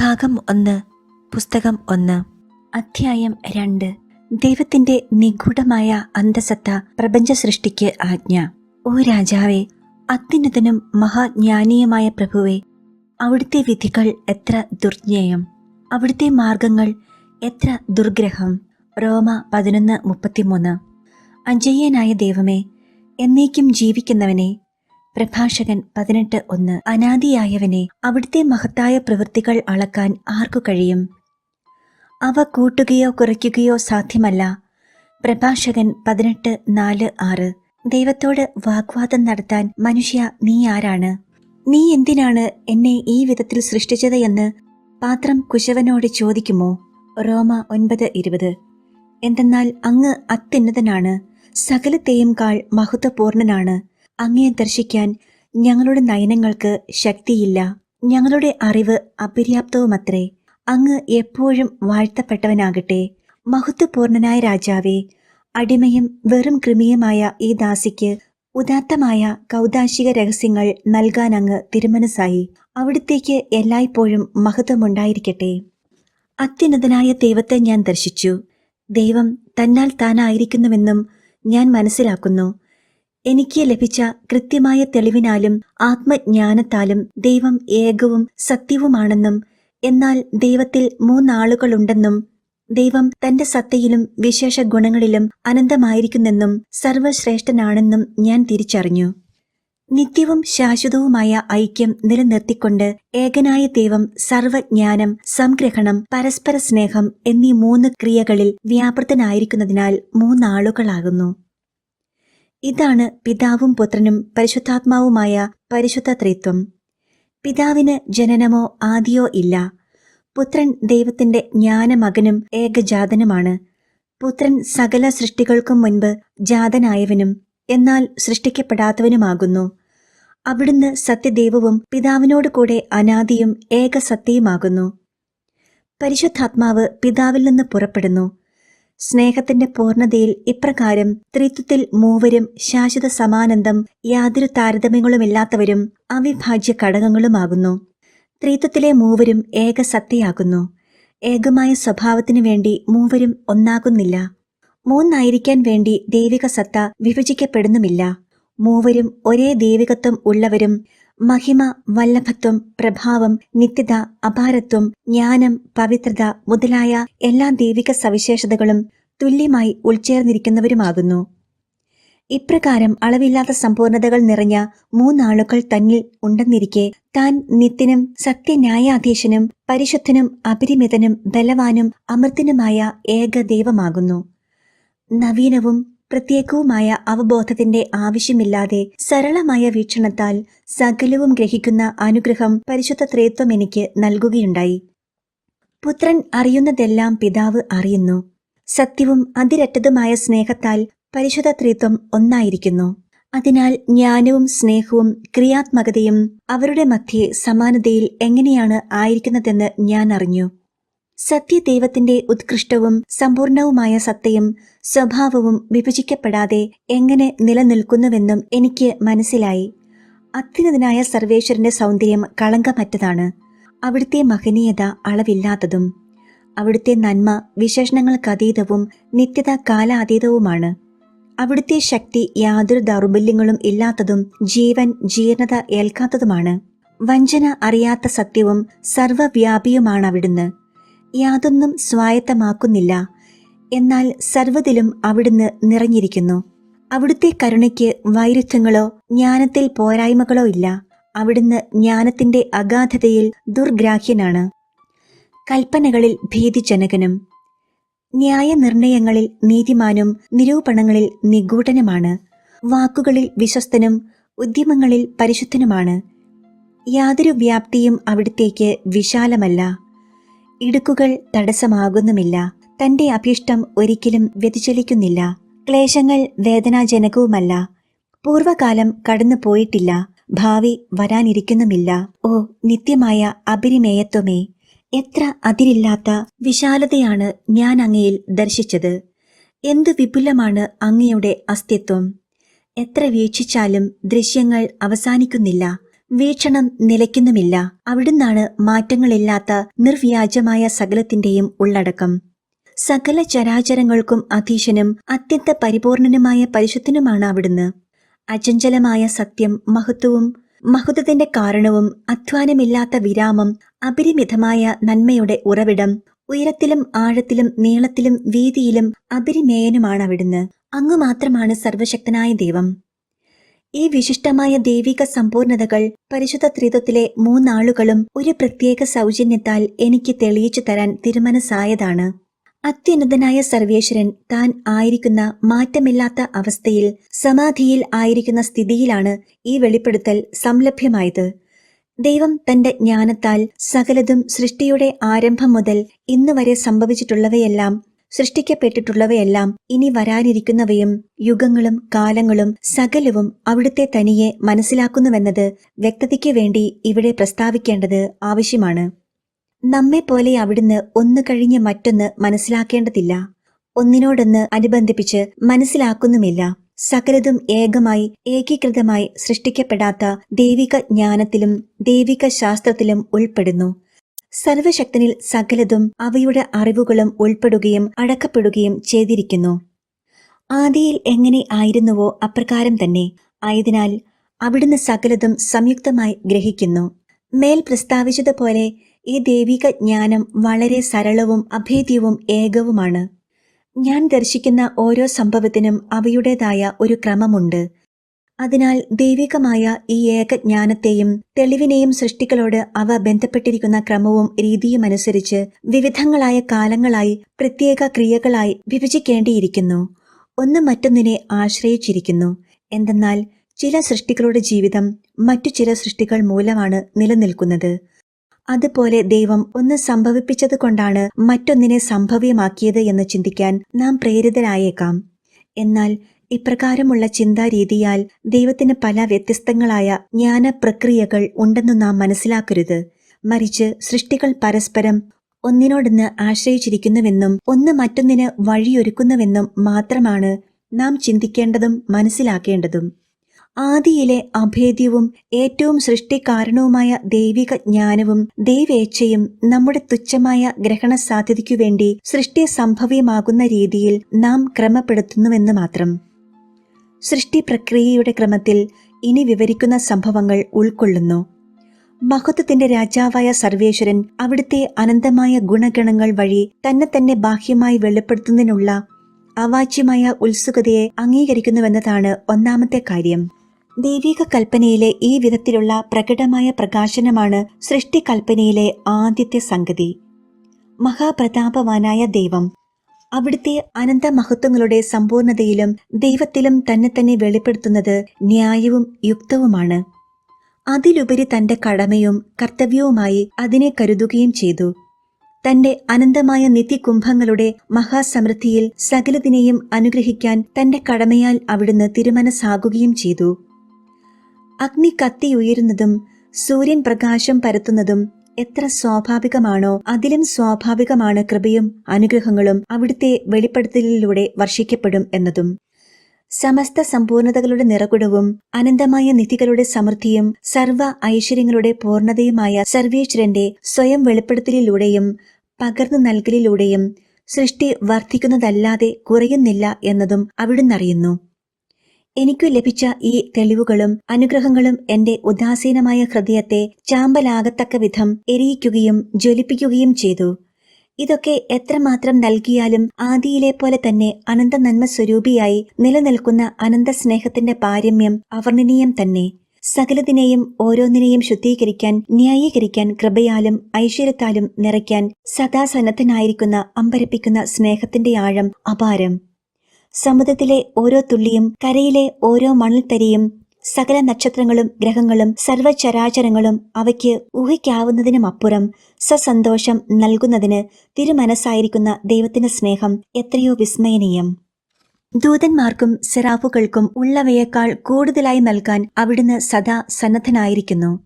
ഭാഗം ഒന്ന് പുസ്തകം ഒന്ന്. അധ്യായം രണ്ട്. ദൈവത്തിന്റെ നിഗൂഢമായ അന്തസത്ത പ്രപഞ്ച സൃഷ്ടിക്ക് ആജ്ഞ. ഓ രാജാവെ അത്യുന്നതനും മഹാജ്ഞാനീയമായ പ്രഭുവെ അവിടുത്തെ വിധികൾ എത്ര ദുർജ്ഞേയം. അവിടുത്തെ മാർഗങ്ങൾ എത്ര ദുർഗ്രഹം. റോമ പതിനൊന്ന് മുപ്പത്തിമൂന്ന്. അജയ്യനായ ദൈവമേ എന്നേക്കും ജീവിക്കുന്നവനെ പ്രഭാഷകൻ പതിനെട്ട് ഒന്ന്. അനാദിയായവനെ അവിടുത്തെ മഹത്തായ പ്രവൃത്തികൾ അളക്കാൻ ആർക്കു കഴിയും? അവ കൂട്ടുകയോ കുറയ്ക്കുകയോ സാധ്യമല്ല. പ്രഭാഷകൻ പതിനെട്ട് നാല് ആറ്. ദൈവത്തോട് വാഗ്വാദം നടത്താൻ മനുഷ്യ നീ ആരാണ്? നീ എന്തിനാണ് എന്നെ ഈ വിധത്തിൽ സൃഷ്ടിച്ചത് എന്ന് പാത്രം കുശവനോട് ചോദിക്കുമോ? റോമ ഒൻപത് ഇരുപത്. എന്തെന്നാൽ അങ്ങ് അത്യുന്നതനാണ്. സകലത്തെയും കാൾ മഹത്വപൂർണനാണ്. അങ്ങയെ ദർശിക്കാൻ ഞങ്ങളുടെ നയനങ്ങൾക്ക് ശക്തിയില്ല. ഞങ്ങളുടെ അറിവ് അപര്യാപ്തവുമത്രേ. അങ്ങ് എപ്പോഴും വാഴ്ത്തപ്പെട്ടവനാകട്ടെ. മഹത്വപൂർണനായ രാജാവേ അടിമയും വെറും കൃമിയുമായ ഈ ദാസിക്ക് ഉദാത്തമായ കൗതാശിക രഹസ്യങ്ങൾ നൽകാൻ അങ്ങ് തിരുമനസായി അവിടത്തേക്ക് എല്ലായ്പ്പോഴും മഹത്വമുണ്ടായിരിക്കട്ടെ. അത്യുന്നതനായ ദൈവത്തെ ഞാൻ ദർശിച്ചു. ദൈവം തന്നാൽ താനായിരിക്കുന്നുവെന്നും ഞാൻ മനസ്സിലാക്കുന്നു. എനിക്ക് ലഭിച്ച കൃത്യമായ തെളിവിനാലും ആത്മജ്ഞാനത്താലും ദൈവം ഏകവും സത്യവുമാണെന്നും എന്നാൽ ദൈവത്തിൽ മൂന്നാളുകളുണ്ടെന്നും ദൈവം തന്റെ സത്തയിലും വിശേഷ ഗുണങ്ങളിലും അനന്തമായിരിക്കുന്നെന്നും സർവശ്രേഷ്ഠനാണെന്നും ഞാൻ തിരിച്ചറിഞ്ഞു. നിത്യവും ശാശ്വതവുമായ ഐക്യം നിലനിർത്തിക്കൊണ്ട് ഏകനായ ദൈവം സർവജ്ഞാനം സംഗ്രഹണം പരസ്പര സ്നേഹം എന്നീ മൂന്ന് ക്രിയകളിൽ വ്യാപൃതനായിരിക്കുന്നതിനാൽ മൂന്നാളുകളാകുന്നു. ഇതാണ് പിതാവും പുത്രനും പരിശുദ്ധാത്മാവുമായ പരിശുദ്ധ ത്രിത്വം പിതാവിന് ജനനമോ ആദിയോ ഇല്ല. പുത്രൻ ദൈവത്തിന്റെ ജ്ഞാനമകനും ഏകജാതനുമാണ്. പുത്രൻ സകല സൃഷ്ടികൾക്കും മുൻപ് ജാതനായവനും എന്നാൽ സൃഷ്ടിക്കപ്പെടാത്തവനുമാകുന്നു. അവിടുന്ന് സത്യദൈവവും പിതാവിനോട് കൂടെ അനാദിയും ഏകസത്യയുമാകുന്നു. പരിശുദ്ധാത്മാവ് പിതാവിൽ നിന്ന് പുറപ്പെടുന്നു. സ്നേഹത്തിന്റെ പൂർണതയിൽ ഇപ്രകാരം ത്രിത്വത്തിൽ മൂവരും ശാശ്വത സമാനന്ദം യാതൊരു താരതമ്യങ്ങളുമില്ലാത്തവരും അവിഭാജ്യ ഘടകങ്ങളുമാകുന്നു. ത്രിത്വത്തിലെ മൂവരും ഏകസത്തയാകുന്നു ഏകമായ സ്വഭാവത്തിനു വേണ്ടി മൂവരും ഒന്നാകുന്നില്ല. മൂന്നായിരിക്കാൻ വേണ്ടി ദൈവിക സത്ത വിഭജിക്കപ്പെടുന്നുമില്ല. മൂവരും ഒരേ ദൈവികത്വം ഉള്ളവരും മഹിമ വല്ലഭത്വം പ്രഭാവം നിത്യത അപാരത്വം ജ്ഞാനം പവിത്രത മുതലായ എല്ലാ ദൈവിക സവിശേഷതകളും തുല്യമായി ഉൾച്ചേർന്നിരിക്കുന്നവരുമാകുന്നു. ഇപ്രകാരം അളവില്ലാത്ത സമ്പൂർണതകൾ നിറഞ്ഞ മൂന്നാളുകൾ തന്നിൽ ഉണ്ടെന്നിരിക്കെ താൻ നിത്യനും സത്യന്യായാധീശനും പരിശുദ്ധനും അപരിമിതനും ബലവാനും അമൃത്തിനുമായ ഏക ദൈവമാകുന്നു. നവീനവും പ്രത്യേകവുമായ അവബോധത്തിന്റെ ആവശ്യമില്ലാതെ സരളമായ വീക്ഷണത്താൽ സകലവും ഗ്രഹിക്കുന്ന അനുഗ്രഹം പരിശുദ്ധ ത്രേത്വം എനിക്ക് നൽകുകയുണ്ടായി. പുത്രൻ അറിയുന്നതെല്ലാം പിതാവ് അറിയുന്നു. സത്യവും അതിരറ്റതുമായ സ്നേഹത്താൽ പരിശുദ്ധ ത്രിത്വം ഒന്നായിരിക്കുന്നു. അതിനാൽ ജ്ഞാനവും സ്നേഹവും ക്രിയാത്മകതയും അവരുടെ മധ്യേ സമാനതയിൽ എങ്ങനെയാണ് ആയിരിക്കുന്നതെന്ന് ഞാൻ അറിഞ്ഞു. സത്യദൈവത്തിന്റെ ഉത്കൃഷ്ടവും സമ്പൂർണവുമായ സത്തയും സ്വഭാവവും വിഭജിക്കപ്പെടാതെ എങ്ങനെ നിലനിൽക്കുന്നുവെന്നും എനിക്ക് മനസ്സിലായി. അത്യുന്നതനായ സർവേശ്വരന്റെ സൗന്ദര്യം കളങ്കമറ്റതാണ്. അവിടുത്തെ മഹനീയത അളവില്ലാത്തതും അവിടുത്തെ നന്മ വിശേഷണങ്ങൾക്കതീതവും നിത്യത കാലാതീതവുമാണ് അവിടുത്തെ ശക്തി യാതൊരു ദൗർബല്യങ്ങളും ഇല്ലാത്തതും ജീവൻ ജീർണത ഏൽക്കാത്തതുമാണ്. വഞ്ചന അറിയാത്ത സത്യവും സർവവ്യാപിയുമാണ് അവിടുന്ന് യാതൊന്നും സ്വായത്തമാക്കുന്നില്ല. എന്നാൽ സർവതിലും അവിടുന്ന് നിറഞ്ഞിരിക്കുന്നു. അവിടുത്തെ കരുണയ്ക്ക് വൈരുദ്ധ്യങ്ങളോ ജ്ഞാനത്തിൽ പോരായ്മകളോ ഇല്ല. അവിടുന്ന് ജ്ഞാനത്തിന്റെ അഗാധതയിൽ ദുർഗ്രാഹ്യനാണ്. കൽപ്പനകളിൽ ഭീതിജനകനും ന്യായനിർണയങ്ങളിൽ നീതിമാനും നിരൂപണങ്ങളിൽ നിഗൂഢനുമാണ്. വാക്കുകളിൽ വിശ്വസ്തനും ഉദ്യമങ്ങളിൽ പരിശുദ്ധനുമാണ്. യാതൊരു വ്യാപ്തിയും അവിടുത്തേക്ക് വിശാലമല്ല. ഇടുക്കുകൾ തടസ്സമാകുന്നുമില്ല. തന്റെ അഭീഷ്ടം ഒരിക്കലും വ്യതിചലിക്കുന്നില്ല. ക്ലേശങ്ങൾ വേദനാജനകവുമല്ല. പൂർവകാലം കടന്നു പോയിട്ടില്ല. ഭാവി വരാനിരിക്കുന്നുമില്ല. ഓ നിത്യമായ അപരിമേയത്വമേ. എത്ര അതിരില്ലാത്ത വിശാലതയാണ് ഞാൻ അങ്ങയിൽ ദർശിച്ചത്. എന്തു വിപുലമാണ് അങ്ങയുടെ അസ്തിത്വം. എത്ര വീക്ഷിച്ചാലും ദൃശ്യങ്ങൾ അവസാനിക്കുന്നില്ല. വീക്ഷണം നിലയ്ക്കുന്നുമില്ല. അവിടുന്നാണ് മാറ്റങ്ങളില്ലാത്ത നിർവ്യാജമായ സകലത്തിന്റെയും ഉള്ളടക്കം. സകല ചരാചരങ്ങൾക്കും അധീശനും അത്യന്ത പരിപൂർണനുമായ പരിശുദ്ധനുമാണ് അവിടുന്ന്. അചഞ്ചലമായ സത്യം മഹത്വവും മഹത്വത്തിന്റെ കാരണവും അധ്വാനമില്ലാത്ത വിരാമം അപരിമിതമായ നന്മയുടെ ഉറവിടം ഉയരത്തിലും ആഴത്തിലും നീളത്തിലും വീതിയിലും അപരിമേയനുമാണ് അവിടുന്ന്. അങ്ങു മാത്രമാണ് സർവശക്തനായ ദൈവം. ഈ വിശിഷ്ടമായ ദൈവിക സമ്പൂർണതകൾ പരിശുദ്ധ ത്രിതത്തിലെ മൂന്നാളുകളും ഒരു പ്രത്യേക സൗജന്യത്താൽ എനിക്ക് തെളിയിച്ചു തരാൻ തിരുമനസായതാണ് അത്യുന്നതനായ സർവേശ്വരൻ താൻ ആയിരിക്കുന്ന മാറ്റമില്ലാത്ത അവസ്ഥയിൽ സമാധിയിൽ ആയിരിക്കുന്ന സ്ഥിതിയിലാണ് ഈ വെളിപ്പെടുത്തൽ സംലഭ്യമായത്. ദൈവം തന്റെ ജ്ഞാനത്താൽ സകലതും സൃഷ്ടിയുടെ ആരംഭം മുതൽ ഇന്നുവരെ സംഭവിച്ചിട്ടുള്ളവയെല്ലാം സൃഷ്ടിക്കപ്പെട്ടിട്ടുള്ളവയെല്ലാം ഇനി വരാനിരിക്കുന്നവയും യുഗങ്ങളും കാലങ്ങളും സകലവും അവിടുത്തെ തനിയെ മനസ്സിലാക്കുന്നുവെന്നത് വ്യക്തതയ്ക്ക് വേണ്ടി ഇവിടെ പ്രസ്താവിക്കേണ്ടത് ആവശ്യമാണ്. നമ്മെപ്പോലെ അവിടുന്ന് ഒന്ന് കഴിഞ്ഞ് മറ്റൊന്ന് മനസ്സിലാക്കേണ്ടതില്ല. ഒന്നിനോടൊന്ന് അനുബന്ധിപ്പിച്ച് മനസ്സിലാക്കുന്നുമില്ല. സകലതും ഏകമായി ഏകീകൃതമായി സൃഷ്ടിക്കപ്പെടാത്ത ദൈവിക ജ്ഞാനത്തിലും ദൈവിക ശാസ്ത്രത്തിലും ഉൾപ്പെടുന്നു. സർവശക്തനിൽ സകലതും അവയുടെ അറിവുകളും ഉൾപ്പെടുകയും അടക്കപ്പെടുകയും ചെയ്തിരിക്കുന്നു. ആദിയിൽ എങ്ങനെ ആയിരുന്നുവോ അപ്രകാരം തന്നെ. ആയതിനാൽ അവിടുന്ന് സകലതും സംയുക്തമായി ഗ്രഹിക്കുന്നു. മേൽ പ്രസ്താവിച്ചതുപോലെ ഈ ദൈവിക ജ്ഞാനം വളരെ സരളവും അഭേദ്യവും ഏകവുമാണ്. ഞാൻ ദർശിക്കുന്ന ഓരോ സംഭവത്തിനും അവയുടേതായ ഒരു ക്രമമുണ്ട്. അതിനാൽ ദൈവികമായ ഈ ഏകജ്ഞാനത്തെയും തെളിവിനെയും സൃഷ്ടികളോട് അവ ബന്ധപ്പെട്ടിരിക്കുന്ന ക്രമവും രീതിയും അനുസരിച്ച് വിവിധങ്ങളായ കാലങ്ങളായി പ്രത്യേക ക്രിയകളായി വിഭജിക്കേണ്ടിയിരിക്കുന്നു. ഒന്ന് മറ്റൊന്നിനെ ആശ്രയിച്ചിരിക്കുന്നു. എന്തെന്നാൽ ചില സൃഷ്ടികളുടെ ജീവിതം മറ്റു ചില സൃഷ്ടികൾ മൂലമാണ് നിലനിൽക്കുന്നത്. അതുപോലെ ദൈവം ഒന്ന് സംഭവിപ്പിച്ചത് കൊണ്ടാണ് മറ്റൊന്നിനെ സംഭവ്യമാക്കിയത് എന്ന് ചിന്തിക്കാൻ നാം പ്രേരിതരായേക്കാം. എന്നാൽ ഇപ്രകാരമുള്ള ചിന്താരീതിയാൽ ദൈവത്തിന് പല വ്യത്യസ്തങ്ങളായ ജ്ഞാന പ്രക്രിയകൾ ഉണ്ടെന്നു നാം മനസ്സിലാക്കരുത്. മറിച്ച് സൃഷ്ടികൾ പരസ്പരം ഒന്നിനോടൊന്ന് ആശ്രയിച്ചിരിക്കുന്നുവെന്നും ഒന്ന് മറ്റൊന്നിന് വഴിയൊരുക്കുന്നുവെന്നും മാത്രമാണ് നാം ചിന്തിക്കേണ്ടതും മനസ്സിലാക്കേണ്ടതും. ആദിയിലെ അഭേദ്യവും ഏറ്റവും സൃഷ്ടികാരണവുമായ ദൈവിക ജ്ഞാനവും ദൈവേച്ഛയും നമ്മുടെ തുച്ഛമായ ഗ്രഹണ സാധ്യതയ്ക്കു വേണ്ടി സൃഷ്ടി സംഭവ്യമാകുന്ന രീതിയിൽ നാം ക്രമപ്പെടുത്തുന്നുവെന്ന് മാത്രം. സൃഷ്ടി പ്രക്രിയയുടെ ക്രമത്തിൽ ഇനി വിവരിക്കുന്ന സംഭവങ്ങൾ ഉൾക്കൊള്ളുന്നു. മഹത്വത്തിന്റെ രാജാവായ സർവേശ്വരൻ അവിടുത്തെ അനന്തമായ ഗുണഗണങ്ങൾ വഴി തന്നെ തന്നെ ബാഹ്യമായി വെളിപ്പെടുത്തുന്നതിനുള്ള അവാച്യമായ ഉത്സുകതയെ അംഗീകരിക്കുന്നുവെന്നതാണ് ഒന്നാമത്തെ കാര്യം. ദൈവിക കൽപ്പനയിലെ ഈ വിധത്തിലുള്ള പ്രകടമായ പ്രകാശനമാണ് സൃഷ്ടികൽപ്പനയിലെ ആദ്യത്തെ സംഗതി. മഹാപ്രതാപവാനായ ദൈവം അവിടുത്തെ അനന്ത മഹത്വങ്ങളുടെ സമ്പൂർണതയിലും ദൈവത്തിലും തന്നെ തന്നെ വെളിപ്പെടുത്തുന്നത് ന്യായവും യുക്തവുമാണ്. അതിലുപരി തന്റെ കടമയും കർത്തവ്യവുമായി അതിനെ കരുതുകയും ചെയ്തു. തന്റെ അനന്തമായ നിത്യകുംഭങ്ങളുടെ മഹാസമൃദ്ധിയിൽ സകലതിനെയും അനുഗ്രഹിക്കാൻ തന്റെ കടമയാൽ അവിടുന്ന് തിരുമനസ്സാകുകയും ചെയ്തു. അഗ്നി കത്തിയുയരുന്നതും സൂര്യൻ പ്രകാശം പരത്തുന്നതും എത്ര സ്വാഭാവികമാണോ അതിലും സ്വാഭാവികമാണ് കൃപയും അനുഗ്രഹങ്ങളും അവിടുത്തെ വെളിപ്പെടുത്തലിലൂടെ വർഷിക്കപ്പെടും എന്നതും. സമസ്ത സമ്പൂർണതകളുടെ നിറകുടവും അനന്തമായ നിധികളുടെ സമൃദ്ധിയും സർവ ഐശ്വര്യങ്ങളുടെ പൂർണതയുമായ സർവേശ്വരന്റെ സ്വയം വെളിപ്പെടുത്തലിലൂടെയും പകർന്നു നൽകലിലൂടെയും സൃഷ്ടി വർദ്ധിക്കുന്നതല്ലാതെ കുറയുന്നില്ല എന്നതും അവിടുന്ന് അറിയുന്നു എനിക്കു ലഭിച്ച ഈ തെളിവുകളും അനുഗ്രഹങ്ങളും എന്റെ ഉദാസീനമായ ഹൃദയത്തെ ചാമ്പലാകത്തക്ക വിധം എരിയിക്കുകയും ജ്വലിപ്പിക്കുകയും ചെയ്തു. ഇതൊക്കെ എത്രമാത്രം നൽകിയാലും ആദിയിലെ പോലെ തന്നെ അനന്ത നന്മ സ്വരൂപിയായി നിലനിൽക്കുന്ന അനന്ത സ്നേഹത്തിന്റെ പാരമ്യം അവർണനീയം തന്നെ. സകലതിനെയും ഓരോന്നിനെയും ശുദ്ധീകരിക്കാൻ ന്യായീകരിക്കാൻ കൃപയാലും ഐശ്വര്യത്താലും നിറയ്ക്കാൻ സദാ സന്നദ്ധനായിരിക്കുന്ന അമ്പരപ്പിക്കുന്ന സ്നേഹത്തിന്റെ ആഴം അപാരം. സമുദ്രത്തിലെ ഓരോ തുള്ളിയും കരയിലെ ഓരോ മണൽത്തരിയും സകല നക്ഷത്രങ്ങളും ഗ്രഹങ്ങളും സർവചരാചരങ്ങളും അവയ്ക്ക് ഊഹിക്കാവുന്നതിനും അപ്പുറം സസന്തോഷം നൽകുന്നതിന് തിരുമനസ്സായിരിക്കുന്ന ദൈവത്തിന്റെ സ്നേഹം എത്രയോ വിസ്മയനീയം. ദൂതന്മാർക്കും സെറാഫുകൾക്കും ഉള്ളവയേക്കാൾ കൂടുതലായി നൽകാൻ അവിടുന്ന് സദാ സന്നദ്ധനായിരിക്കുന്നു.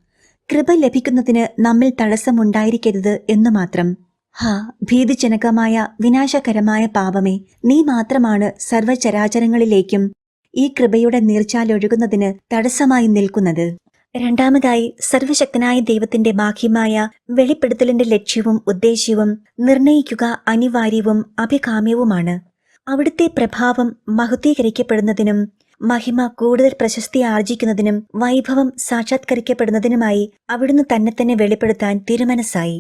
കൃപ ലഭിക്കുന്നതിന് നമ്മിൽ തടസ്സമുണ്ടായിരിക്കരുത് എന്നു മാത്രം. ഹാ ഭീതിജനകമായ വിനാശകരമായ പാപമേ നീ മാത്രമാണ് സർവചരാചരങ്ങളിലേക്കും ഈ കൃപയുടെ നീർച്ചാലൊഴുകുന്നതിന് തടസ്സമായി നിൽക്കുന്നത്. രണ്ടാമതായി സർവശക്തനായ ദൈവത്തിന്റെ ബാഹ്യമായ വെളിപ്പെടുത്തലിന്റെ ലക്ഷ്യവും ഉദ്ദേശ്യവും നിർണയിക്കുക അനിവാര്യവും അഭികാമ്യവുമാണ്. അവിടുത്തെ പ്രഭാവം മഹത്വീകരിക്കപ്പെടുന്നതിനും മഹിമ കൂടുതൽ പ്രശസ്തി ആർജിക്കുന്നതിനും വൈഭവം സാക്ഷാത്കരിക്കപ്പെടുന്നതിനുമായി അവിടുന്ന് തന്നെ തന്നെ വെളിപ്പെടുത്താൻ തിരുമനസ്സായി.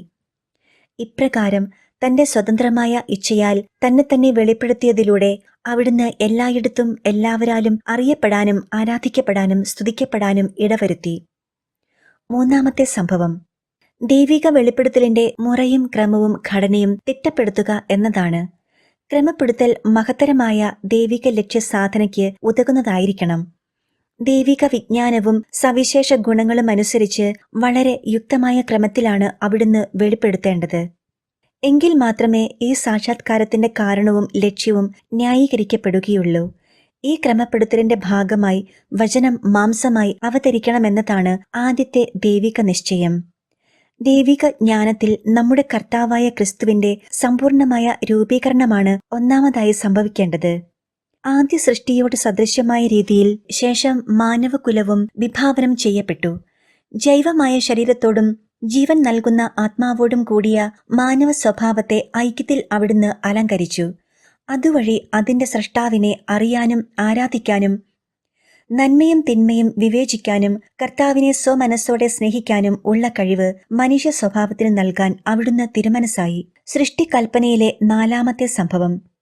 ഇപ്രകാരം തന്റെ സ്വതന്ത്രമായ ഇച്ഛയാൽ തന്നെ തന്നെ വെളിപ്പെടുത്തിയതിലൂടെ അവിടുന്ന് എല്ലായിടത്തും എല്ലാവരാലും അറിയപ്പെടാനും ആരാധിക്കപ്പെടാനും സ്തുതിക്കപ്പെടാനും ഇടവരുത്തി. മൂന്നാമത്തെ സംഭവം. ദൈവിക വെളിപ്പെടുത്തലിന്റെ മുറയും ക്രമവും ഘടനയും തിട്ടപ്പെടുത്തുക എന്നതാണ്. ക്രമപ്പെടുത്തൽ മഹത്തരമായ ദൈവിക ലക്ഷ്യ സാധനയ്ക്ക് ഉതകുന്നതായിരിക്കണം. ദൈവിക വിജ്ഞാനവും സവിശേഷ ഗുണങ്ങളും അനുസരിച്ച് വളരെ യുക്തമായ ക്രമത്തിലാണ് അവിടുന്ന് വെളിപ്പെടുത്തേണ്ടത്. എങ്കിൽ മാത്രമേ ഈ സാക്ഷാത്കാരത്തിന്റെ കാരണവും ലക്ഷ്യവും ന്യായീകരിക്കപ്പെടുകയുള്ളൂ. ഈ ക്രമപ്പെടുത്തലിന്റെ ഭാഗമായി വചനം മാംസമായി അവതരിക്കണമെന്നതാണ് ആദ്യത്തെ ദൈവിക നിശ്ചയം. ദൈവിക ജ്ഞാനത്തിൽ നമ്മുടെ കർത്താവായ ക്രിസ്തുവിന്റെ സമ്പൂർണമായ രൂപീകരണമാണ് ഒന്നാമതായി സംഭവിക്കേണ്ടത്. ആദ്യ സൃഷ്ടിയോട് സദൃശ്യമായ രീതിയിൽ ശേഷം മാനവകുലവും വിഭാവനം ചെയ്യപ്പെട്ടു. ജൈവമായ ശരീരത്തോടും ജീവൻ നൽകുന്ന ആത്മാവോടും കൂടിയ മാനവ സ്വഭാവത്തെ ഐക്യത്തിൽ അവിടുന്ന് അലങ്കരിച്ചു. അതുവഴി അതിന്റെ സൃഷ്ടാവിനെ അറിയാനും ആരാധിക്കാനും നന്മയും തിന്മയും വിവേചിക്കാനും കർത്താവിനെ സ്വമനസ്സോടെ സ്നേഹിക്കാനും ഉള്ള കഴിവ് മനുഷ്യ സ്വഭാവത്തിന് നൽകാൻ അവിടുന്ന് തിരുമനസ്സായി. സൃഷ്ടികൽപ്പനയിലെ നാലാമത്തെ സംഭവം.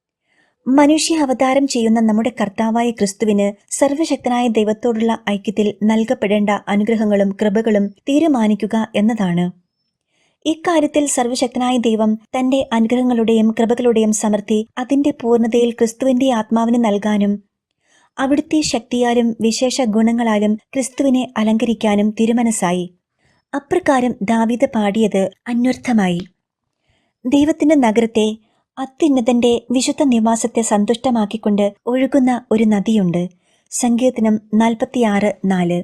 മനുഷ്യ അവതാരം ചെയ്യുന്ന നമ്മുടെ കർത്താവായ ക്രിസ്തുവിന് സർവശക്തനായ ദൈവത്തോടുള്ള ഐക്യത്തിൽ നൽകപ്പെടേണ്ട അനുഗ്രഹങ്ങളും കൃപകളും തീരുമാനിക്കുക എന്നതാണ്. ഇക്കാര്യത്തിൽ സർവശക്തനായ ദൈവം തന്റെ അനുഗ്രഹങ്ങളുടെയും കൃപകളുടെയും സമൃദ്ധി അതിന്റെ പൂർണതയിൽ ക്രിസ്തുവിന്റെ ആത്മാവിന് നൽകാനും അവിടുത്തെ ശക്തിയാലും വിശേഷ ഗുണങ്ങളാലും ക്രിസ്തുവിനെ അലങ്കരിക്കാനും തിരുമനസ്സായി. അപ്രകാരം ദാവീദ് പാടിയത് അന്വർത്ഥമായി. ദൈവത്തിന്റെ നഗരത്തെ അത്യുന്നതന്റെ വിശുദ്ധ നിവാസത്തെ സന്തുഷ്ടമാക്കിക്കൊണ്ട് ഒഴുകുന്ന ഒരു നദിയുണ്ട്. സങ്കീർത്തനം നാൽപ്പത്തിയാറ് നാല്.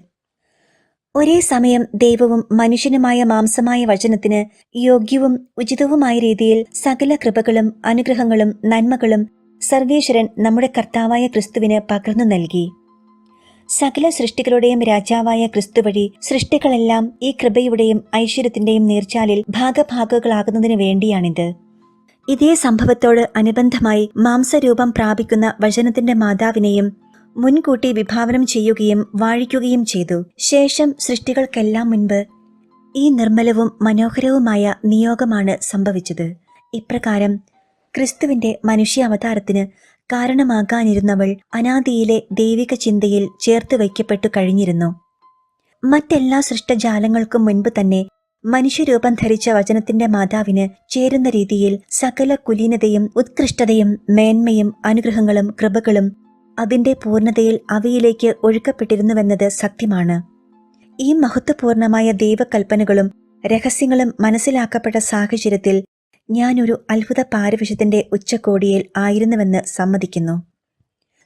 ഒരേ സമയം ദൈവവും മനുഷ്യനുമായ മാംസമായ വചനത്തിന് യോഗ്യവും ഉചിതവുമായ രീതിയിൽ സകല കൃപകളും അനുഗ്രഹങ്ങളും നന്മകളും സർവേശ്വരൻ നമ്മുടെ കർത്താവായ ക്രിസ്തുവിന് പകർന്നു നൽകി. സകല സൃഷ്ടികളുടെയും രാജാവായ ക്രിസ്തു വഴി സൃഷ്ടികളെല്ലാം ഈ കൃപയുടെയും ഐശ്വര്യത്തിന്റെയും നീർച്ചാലിൽ ഭാഗഭാഗങ്ങളാകുന്നതിന് വേണ്ടിയാണിത്. ഇതേ സംഭവത്തോട് അനുബന്ധമായി മാംസരൂപം പ്രാപിക്കുന്ന വചനത്തിന്റെ മാതാവിനെയും മുൻകൂട്ടി വിഭാവനം ചെയ്യുകയും വാഴിക്കുകയും ചെയ്തു. ശേഷം സൃഷ്ടികൾക്കെല്ലാം മുൻപ് ഈ നിർമ്മലവും മനോഹരവുമായ നിയോഗമാണ് സംഭവിച്ചത്. ഇപ്രകാരം ക്രിസ്തുവിന്റെ മനുഷ്യ അവതാരത്തിന് കാരണമാകാനിരുന്നവൾ അനാദിയിലെ ദൈവിക ചിന്തയിൽ ചേർത്ത് വയ്ക്കപ്പെട്ടു കഴിഞ്ഞിരുന്നു. മറ്റെല്ലാ സൃഷ്ടജാലങ്ങൾക്കും മുൻപ് തന്നെ മനുഷ്യരൂപം ധരിച്ച വചനത്തിന്റെ മാതാവിന് ചേരുന്ന രീതിയിൽ സകല കുലീനതയും ഉത്കൃഷ്ടതയും മേന്മയും അനുഗ്രഹങ്ങളും കൃപകളും അതിന്റെ പൂർണതയിൽ അവയിലേക്ക് ഒഴുക്കപ്പെട്ടിരുന്നുവെന്നത് സത്യമാണ്. ഈ മഹത്വപൂർണമായ ദൈവകൽപ്പനകളും രഹസ്യങ്ങളും മനസ്സിലാക്കപ്പെട്ട സാഹചര്യത്തിൽ ഞാനൊരു അത്ഭുത പാരവിഷത്തിന്റെ ഉച്ചകോടിയിൽ ആയിരുന്നുവെന്ന് സമ്മതിക്കുന്നു.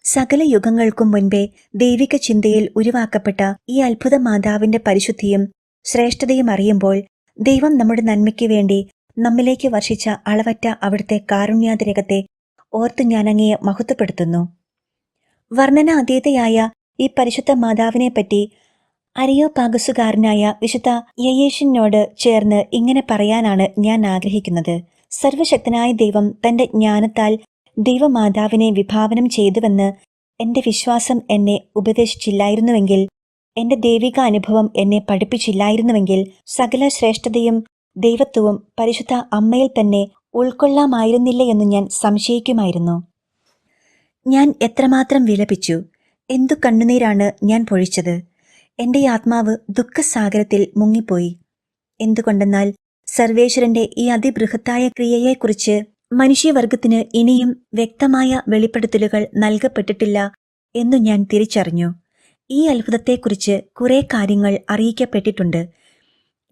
സകല യുഗങ്ങൾക്കും മുൻപേ ദൈവിക ചിന്തയിൽ ഉരുവാക്കപ്പെട്ട ഈ അത്ഭുത മാതാവിന്റെ പരിശുദ്ധിയും ശ്രേഷ്ഠതയും അറിയുമ്പോൾ ദൈവം നമ്മുടെ നന്മയ്ക്ക് വേണ്ടി നമ്മിലേക്ക് വർഷിച്ച അളവറ്റ അവിടുത്തെ കാരുണ്യാതിരകത്തെ ഓർത്ത് ഞാനങ്ങയെ മഹത്വപ്പെടുത്തുന്നു. വർണന അതീതയായ ഈ പരിശുദ്ധ മാതാവിനെപ്പറ്റി അരിയോപാഗസുകാരനായ വിശുദ്ധ യയേഷിനോട് ചേർന്ന് ഇങ്ങനെ പറയാനാണ് ഞാൻ ആഗ്രഹിക്കുന്നത്. സർവശക്തനായ ദൈവം തന്റെ ജ്ഞാനത്താൽ ദൈവമാതാവിനെ വിഭാവനം ചെയ്തുവെന്ന് എന്റെ വിശ്വാസം എന്നെ ഉപദേശിച്ചില്ലായിരുന്നുവെങ്കിൽ എന്റെ ദൈവിക അനുഭവം എന്നെ പഠിപ്പിച്ചില്ലായിരുന്നുവെങ്കിൽ സകല ശ്രേഷ്ഠതയും ദൈവത്വവും പരിശുദ്ധ അമ്മയിൽ തന്നെ ഉൾക്കൊള്ളാമായിരുന്നില്ല എന്ന് ഞാൻ സംശയിക്കുമായിരുന്നു. ഞാൻ എത്രമാത്രം വിലപിച്ചു? എന്തു കണ്ണുനീരാണ് ഞാൻ പൊഴിച്ചത്? എന്റെ ആത്മാവ് ദുഃഖസാഗരത്തിൽ മുങ്ങിപ്പോയി. എന്തുകൊണ്ടെന്നാൽ സർവേശ്വരന്റെ ഈ അതിബൃഹത്തായ ക്രിയയെക്കുറിച്ച് മനുഷ്യവർഗത്തിന് ഇനിയും വ്യക്തമായ വെളിപ്പെടുത്തലുകൾ നൽകപ്പെട്ടിട്ടില്ല എന്നു ഞാൻ തിരിച്ചറിഞ്ഞു. ഈ അത്ഭുതത്തെക്കുറിച്ച് കുറെ കാര്യങ്ങൾ അറിയിക്കപ്പെട്ടിട്ടുണ്ട്.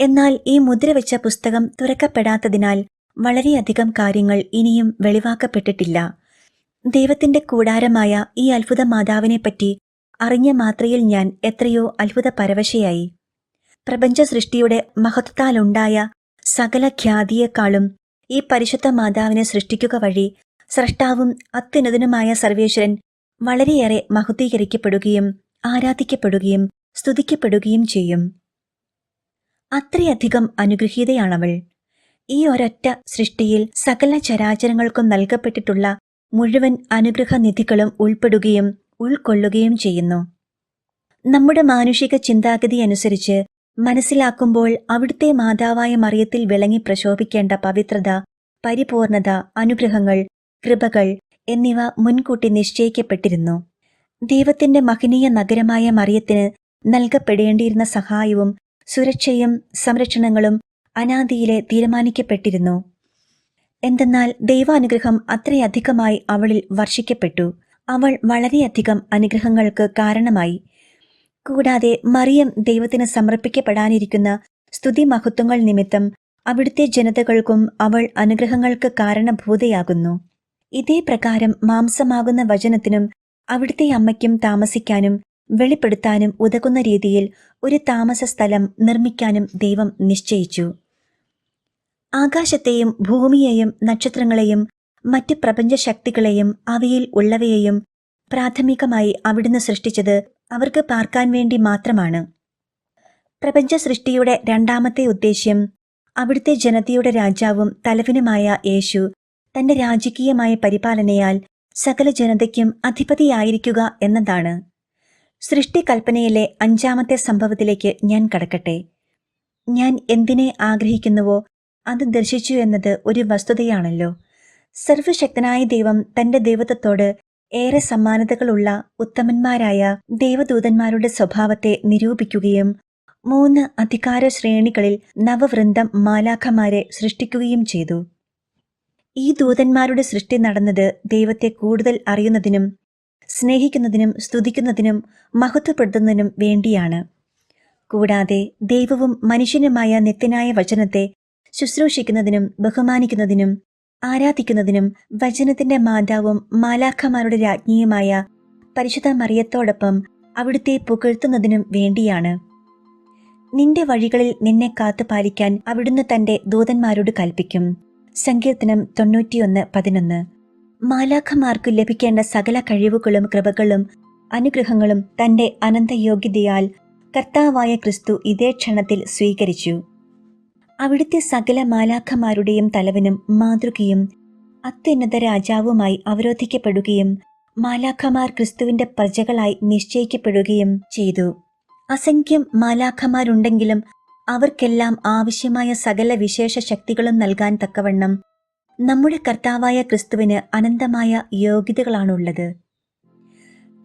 എന്നാൽ ഈ മുദ്ര വെച്ച പുസ്തകം തുറക്കപ്പെടാത്തതിനാൽ വളരെയധികം കാര്യങ്ങൾ ഇനിയും വെളിവാക്കപ്പെട്ടിട്ടില്ല. ദൈവത്തിന്റെ കൂടാരമായ ഈ അത്ഭുത മാതാവിനെപ്പറ്റി അറിഞ്ഞ മാത്രയിൽ ഞാൻ എത്രയോ അത്ഭുത പരവശയായി പ്രപഞ്ച സൃഷ്ടിയുടെ മഹത്വത്താലുണ്ടായ സകല ഖ്യാതിയേക്കാളും ഈ പരിശുദ്ധ മാതാവിനെ സൃഷ്ടിക്കുക വഴി സ്രഷ്ടാവും അത്യുന്നതനുമായ സർവേശ്വരൻ വളരെയേറെ മഹത്വീകരിക്കപ്പെടുകയും ആരാധിക്കപ്പെടുകയും സ്തുതിക്കപ്പെടുകയും ചെയ്യും. അത്രയധികം അനുഗ്രഹീതയാണവൾ. ഈ ഒരൊറ്റ സൃഷ്ടിയിൽ സകല ചരാചരങ്ങൾക്കും നൽകപ്പെട്ടിട്ടുള്ള മുഴുവൻ അനുഗ്രഹനിധികളും ഉൾപ്പെടുകയും ഉൾക്കൊള്ളുകയും ചെയ്യുന്നു. നമ്മുടെ മാനുഷിക ചിന്താഗതി അനുസരിച്ച് മനസ്സിലാക്കുമ്പോൾ അവിടുത്തെ മാതാവായ മറിയത്തിൽ വിളങ്ങി പ്രശോഭിക്കേണ്ട പവിത്രത പരിപൂർണത അനുഗ്രഹങ്ങൾ കൃപകൾ എന്നിവ മുൻകൂട്ടി നിശ്ചയിക്കപ്പെട്ടിരുന്നു. ദൈവത്തിന്റെ മഹനീയ നഗരമായ മറിയത്തിന് നൽകപ്പെടേണ്ടിയിരുന്ന സഹായവും സുരക്ഷയും സംരക്ഷണങ്ങളും അനാദിയിലെ തീരുമാനിക്കപ്പെട്ടിരുന്നു. എന്തെന്നാൽ ദൈവാനുഗ്രഹം അത്രയധികമായി അവളിൽ വർഷിക്കപ്പെട്ടു. അവൾ വളരെയധികം അനുഗ്രഹങ്ങൾക്ക് കാരണമായി. കൂടാതെ മറിയം ദൈവത്തിന് സമർപ്പിക്കപ്പെടാനിരിക്കുന്ന സ്തുതി മഹത്വങ്ങൾ നിമിത്തം അവിടുത്തെ ജനതകൾക്കും അവൾ അനുഗ്രഹങ്ങൾക്ക് കാരണഭൂതയാകുന്നു. ഇതേ പ്രകാരം മാംസമാകുന്ന വചനത്തിനും അവിടുത്തെ അമ്മയ്ക്കും താമസിക്കാനും വെളിപ്പെടുത്താനും ഉതകുന്ന രീതിയിൽ ഒരു താമസ സ്ഥലം നിർമ്മിക്കാനും ദൈവം നിശ്ചയിച്ചു. ആകാശത്തെയും ഭൂമിയെയും നക്ഷത്രങ്ങളെയും മറ്റ് പ്രപഞ്ച ശക്തികളെയും അവയിൽ ഉള്ളവയെയും പ്രാഥമികമായി അവിടുന്ന് സൃഷ്ടിച്ചത് അവർക്ക് പാർക്കാൻ വേണ്ടി മാത്രമാണ്. പ്രപഞ്ച സൃഷ്ടിയുടെ രണ്ടാമത്തെ ഉദ്ദേശ്യം അവിടുത്തെ ജനതയുടെ രാജാവും തലവനുമായ യേശു തന്റെ രാജകീയമായ പരിപാലനയാൽ സകല ജനതയ്ക്കും അധിപതിയായിരിക്കുക എന്നതാണ്. സൃഷ്ടികൽപ്പനയിലെ അഞ്ചാമത്തെ സംഭവത്തിലേക്ക് ഞാൻ കടക്കട്ടെ. ഞാൻ എന്തിനെ ആഗ്രഹിക്കുന്നുവോ അത് ദർശിച്ചു എന്നത് ഒരു വസ്തുതയാണല്ലോ. സർവശക്തനായ ദൈവം തന്റെ ദൈവത്വത്തോട് ഏറെ സമാനതകളുള്ള ഉത്തമന്മാരായ ദേവദൂതന്മാരുടെ സ്വഭാവത്തെ നിരൂപിക്കുകയും മൂന്ന് അധികാര ശ്രേണികളിൽ നവവൃന്ദം മാലാഖമാരെ സൃഷ്ടിക്കുകയും ചെയ്തു. ഈ ദൂതന്മാരുടെ സൃഷ്ടി നടന്നത് ദൈവത്തെ കൂടുതൽ അറിയുന്നതിനും സ്നേഹിക്കുന്നതിനും സ്തുതിക്കുന്നതിനും മഹത്വപ്പെടുത്തുന്നതിനും വേണ്ടിയാണ്. കൂടാതെ ദൈവവും മനുഷ്യനുമായ നിത്യനായ വചനത്തെ ശുശ്രൂഷിക്കുന്നതിനും ബഹുമാനിക്കുന്നതിനും ആരാധിക്കുന്നതിനും വചനത്തിന്റെ മാതാവും മാലാഖമാരുടെ രാജ്ഞിയുമായ പരിശുദ്ധ മറിയത്തോടൊപ്പം അവിടുത്തെ പുകഴ്ത്തുന്നതിനും വേണ്ടിയാണ്. നിന്റെ വഴികളിൽ നിന്നെ കാത്തു പാലിക്കാൻ അവിടുന്ന് തന്റെ ദൂതന്മാരോട് കൽപ്പിക്കും. സങ്കീർത്തനം തൊണ്ണൂറ്റിയൊന്ന് പതിനൊന്ന്. മാലാഖമാർക്ക് ലഭിക്കേണ്ട സകല കഴിവുകളും കൃപകളും അനുഗ്രഹങ്ങളും തന്റെ അനന്തയോഗ്യതയാൽ കർത്താവായ ക്രിസ്തു ഇതേ ക്ഷണത്തിൽ സ്വീകരിച്ചു. അവിടുത്തെ സകല മാലാഖമാരുടെയും തലവനും മാതൃകയും അത്യുന്നത രാജാവുമായി അവരോധിക്കപ്പെടുകയും മാലാഖമാർ ക്രിസ്തുവിന്റെ പ്രജകളായി നിശ്ചയിക്കപ്പെടുകയും ചെയ്തു. അസംഖ്യം മാലാഖമാരുണ്ടെങ്കിലും അവർക്കെല്ലാം ആവശ്യമായ സകല വിശേഷ ശക്തികളും നൽകാൻ തക്കവണ്ണം നമ്മുടെ കർത്താവായ ക്രിസ്തുവിന് അനന്തമായ യോഗ്യതകളാണുള്ളത്.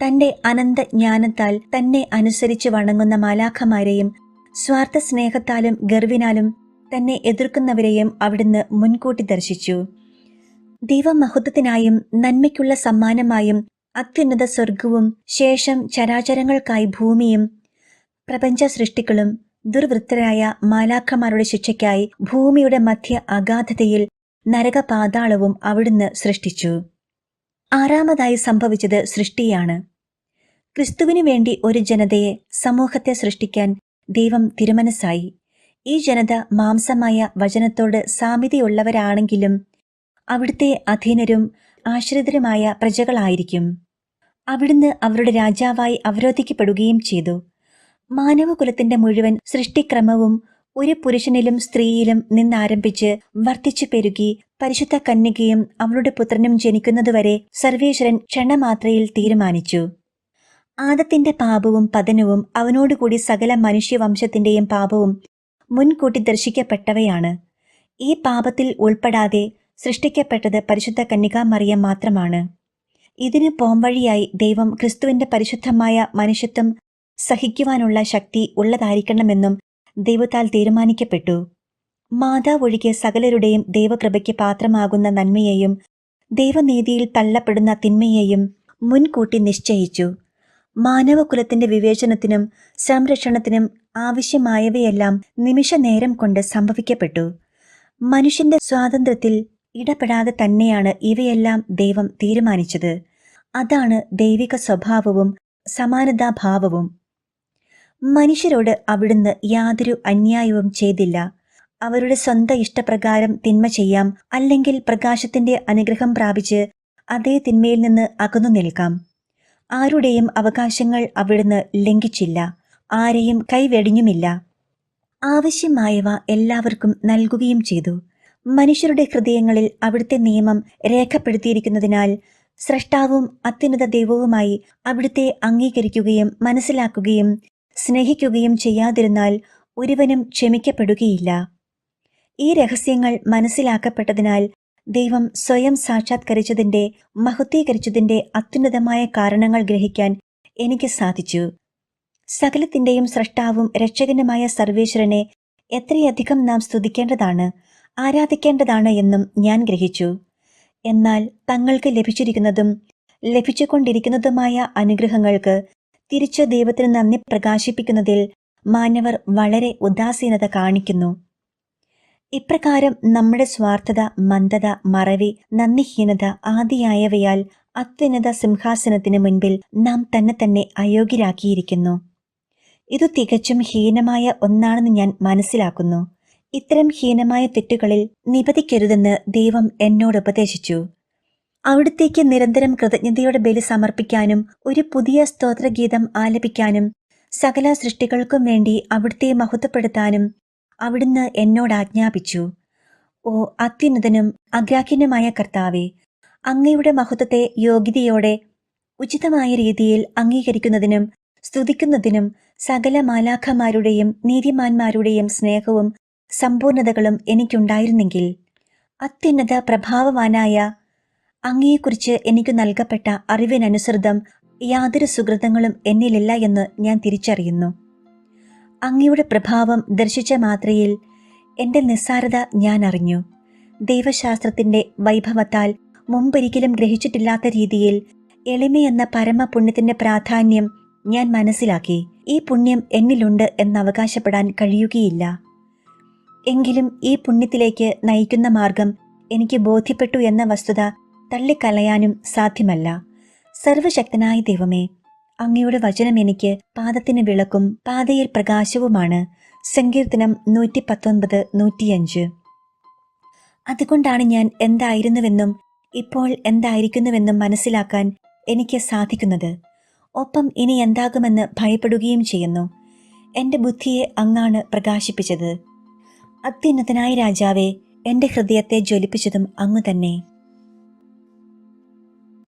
തന്റെ അനന്ത ജ്ഞാനത്താൽ തന്നെ അനുസരിച്ച് വണങ്ങുന്ന മാലാഖമാരെയും സ്വാർത്ഥ സ്നേഹത്താലും ഗർവിനാലും തന്നെ എതിർക്കുന്നവരെയും അവിടുന്ന് മുൻകൂട്ടി ദർശിച്ചു. ദൈവമഹത്വത്തിനായും നന്മയ്ക്കുള്ള സമ്മാനമായും അത്യുന്നത സ്വർഗവും ശേഷം ചരാചരങ്ങൾക്കായി ഭൂമിയും പ്രപഞ്ച സൃഷ്ടികളും ദുർവൃത്തരായ മാലാഖമാരുടെ ശിക്ഷയ്ക്കായി ഭൂമിയുടെ മധ്യ അഗാധതയിൽ നരകപാതാളവും അവിടുന്ന് സൃഷ്ടിച്ചു. ആറാമതായി സംഭവിച്ചത് സൃഷ്ടിയാണ്. ക്രിസ്തുവിനു വേണ്ടി ഒരു ജനതയെ സമൂഹത്തെ സൃഷ്ടിക്കാൻ ദൈവം തിരുമനസ്സായി. ഈ ജനത മാംസമായ വചനത്തോട് സാമ്യതയുള്ളവരാണെങ്കിലും അവിടുത്തെ അധീനരും ആശ്രിതരുമായ പ്രജകളായിരിക്കും. അവിടുന്ന് അവരുടെ രാജാവായി അവരോധിക്കപ്പെടുകയും ചെയ്തു. മാനവകുലത്തിന്റെ മുഴുവൻ സൃഷ്ടിക്രമവും ഒരു പുരുഷനിലും സ്ത്രീയിലും നിന്നാരംഭിച്ച് വർദ്ധിച്ചു പെരുകി പരിശുദ്ധ കന്യകയും അവളുടെ പുത്രനും ജനിക്കുന്നതുവരെ സർവേശ്വരൻ ക്ഷണമാത്രയിൽ തീരുമാനിച്ചു. ആദത്തിന്റെ പാപവും പതനവും അവനോടുകൂടി സകല മനുഷ്യവംശത്തിന്റെയും പാപവും മുൻകൂട്ടി ദർശിക്കപ്പെട്ടവയാണ്. ഈ പാപത്തിൽ ഉൾപ്പെടാതെ സൃഷ്ടിക്കപ്പെട്ടത് പരിശുദ്ധ കന്യകാ മറിയം മാത്രമാണ്. ഇതിന് പോംവഴിയായി ദൈവം ക്രിസ്തുവിന്റെ പരിശുദ്ധമായ മനുഷ്യത്വം സഹിക്കുവാനുള്ള ശക്തി ഉള്ളതായിരിക്കണമെന്നും ദൈവത്താൽ തീരുമാനിക്കപ്പെട്ടു. മാതാവ് ഒഴികെ സകലരുടെയും ദൈവകൃപയ്ക്ക് പാത്രമാകുന്ന നന്മയെയും ദൈവനീതിയിൽ തള്ളപ്പെടുന്ന തിന്മയെയും മുൻകൂട്ടി നിശ്ചയിച്ചു. മാനവകുലത്തിന്റെ വിവേചനത്തിനും സംരക്ഷണത്തിനും ആവശ്യമായവയെല്ലാം നിമിഷ നേരം കൊണ്ട് സംഭവിക്കപ്പെട്ടു. മനുഷ്യന്റെ സ്വാതന്ത്ര്യത്തിൽ ഇടപെടാതെ തന്നെയാണ് ഇവയെല്ലാം ദൈവം തീരുമാനിച്ചത്. അതാണ് ദൈവിക സ്വഭാവവും സമാനതാഭാവവും മനുഷ്യരോട് അവിടുന്ന് യാതൊരു അന്യായവും ചെയ്തില്ല. അവരുടെ സ്വന്തം ഇഷ്ടപ്രകാരം തിന്മ ചെയ്യാം അല്ലെങ്കിൽ പ്രകാശത്തിന്റെ അനുഗ്രഹം പ്രാപിച്ച് അതേ തിന്മയിൽ നിന്ന് അകന്നു നിൽക്കാം. ആരുടെയും അവകാശങ്ങൾ അവിടുന്ന് ലംഘിച്ചില്ല ആരെയും കൈവെടിഞ്ഞുമില്ല. ആവശ്യമായവ എല്ലാവർക്കും നൽകുകയും ചെയ്തു. മനുഷ്യരുടെ ഹൃദയങ്ങളിൽ അവിടുത്തെ നിയമം രേഖപ്പെടുത്തിയിരിക്കുന്നതിനാൽ സ്രഷ്ടാവും അത്യുന്നത ദൈവവുമായി അവിടുത്തെ അംഗീകരിക്കുകയും മനസ്സിലാക്കുകയും സ്നേഹിക്കുകയും ചെയ്യാതിരുന്നാൽ ഒരുവനും ക്ഷമിക്കപ്പെടുകയില്ല. ഈ രഹസ്യങ്ങൾ മനസ്സിലാക്കപ്പെട്ടതിനാൽ ദൈവം സ്വയം സാക്ഷാത്കരിച്ചതിന്റെ മഹത്വീകരിച്ചതിന്റെ അത്യുന്നതമായ കാരണങ്ങൾ ഗ്രഹിക്കാൻ എനിക്ക് സാധിച്ചു. സകലത്തിന്റെയും സ്രഷ്ടാവും രക്ഷകനുമായ സർവേശ്വരനെ എത്രയധികം നാം സ്തുതിക്കേണ്ടതാണ് ആരാധിക്കേണ്ടതാണ് എന്നും ഞാൻ ഗ്രഹിച്ചു. എന്നാൽ തങ്ങൾക്ക് ലഭിച്ചിരിക്കുന്നതും ലഭിച്ചുകൊണ്ടിരിക്കുന്നതുമായ അനുഗ്രഹങ്ങൾക്ക് തിരിച്ച് ദൈവത്തിന് നന്ദി പ്രകാശിപ്പിക്കുന്നതിൽ മാനവർ വളരെ ഉദാസീനത കാണിക്കുന്നു. ഇപ്രകാരം നമ്മുടെ സ്വാർത്ഥത മന്ദത മറവി നന്ദിഹീനത ആദിയായവയാൽ അത്യുന്നത സിംഹാസനത്തിന് മുൻപിൽ നാം തന്നെ തന്നെ അയോഗ്യരാക്കിയിരിക്കുന്നു. ഇത് തികച്ചും ഹീനമായ ഒന്നാണെന്ന് ഞാൻ മനസ്സിലാക്കുന്നു. ഇത്തരം ഹീനമായ തെറ്റുകളിൽ നിപതിക്കരുതെന്ന് ദൈവം എന്നോട് ഉപദേശിച്ചു. അവിടുത്തേക്ക് നിരന്തരം കൃതജ്ഞതയോടെ ബലി സമർപ്പിക്കാനും ഒരു പുതിയ സ്തോത്രഗീതം ആലപിക്കാനും സകല സൃഷ്ടികൾക്കും വേണ്ടി അവിടുത്തെ മഹത്വപ്പെടുത്താനും അവിടുന്ന് എന്നോട് ആജ്ഞാപിച്ചു. ഓ അത്യുന്നതനും അഗ്രാഹ്യനുമായ കർത്താവെ അങ്ങയുടെ മഹത്വത്തെ യോഗ്യതയോടെ ഉചിതമായ രീതിയിൽ അംഗീകരിക്കുന്നതിനും സ്തുതിക്കുന്നതിനും സകല മാലാഖമാരുടെയും നീതിമാന്മാരുടെയും സ്നേഹവും സമ്പൂർണതകളും എനിക്കുണ്ടായിരുന്നെങ്കിൽ അത്യുന്നത പ്രഭാവവാനായ അങ്ങയെക്കുറിച്ച് എനിക്ക് നൽകപ്പെട്ട അറിവിനനുസൃതം യാതൊരു സുഹൃതങ്ങളും എന്നിലില്ല എന്ന് ഞാൻ തിരിച്ചറിയുന്നു. അങ്ങയുടെ പ്രഭാവം ദർശിച്ച മാത്രയിൽ എന്റെ നിസ്സാരത ഞാൻ അറിഞ്ഞു. ദൈവശാസ്ത്രത്തിന്റെ വൈഭവത്താൽ മുമ്പൊരിക്കലും ഗ്രഹിച്ചിട്ടില്ലാത്ത രീതിയിൽ എളിമയെന്ന പരമപുണ്യത്തിന്റെ പ്രാധാന്യം ഞാൻ മനസ്സിലാക്കി. ഈ പുണ്യം എന്നിലുണ്ട് എന്നവകാശപ്പെടാൻ കഴിയുകയില്ല. എങ്കിലും ഈ പുണ്യത്തിലേക്ക് നയിക്കുന്ന മാർഗം എനിക്ക് ബോധ്യപ്പെട്ടു എന്ന വസ്തുത തള്ളിക്കളയാനും സാധ്യമല്ല. സർവശക്തനായ ദൈവമേ അങ്ങയുടെ വചനം എനിക്ക് പാദത്തിന് വിളക്കും പാതയിൽ പ്രകാശവുമാണ്. സങ്കീർത്തനം നൂറ്റി പത്തൊൻപത് നൂറ്റിയഞ്ച്. അതുകൊണ്ടാണ് ഞാൻ എന്തായിരുന്നുവെന്നും ഇപ്പോൾ എന്തായിരിക്കുന്നുവെന്നും മനസ്സിലാക്കാൻ എനിക്ക് സാധിക്കുന്നത്. ഒപ്പം ഇനി എന്താകുമെന്ന് ഭയപ്പെടുകയും ചെയ്യുന്നു. എന്റെ ബുദ്ധിയെ അങ്ങാണ് പ്രകാശിപ്പിച്ചത്. അത്യുന്നതനായ രാജാവെ എന്റെ ഹൃദയത്തെ ജ്വലിപ്പിച്ചതും അങ്ങ് തന്നെ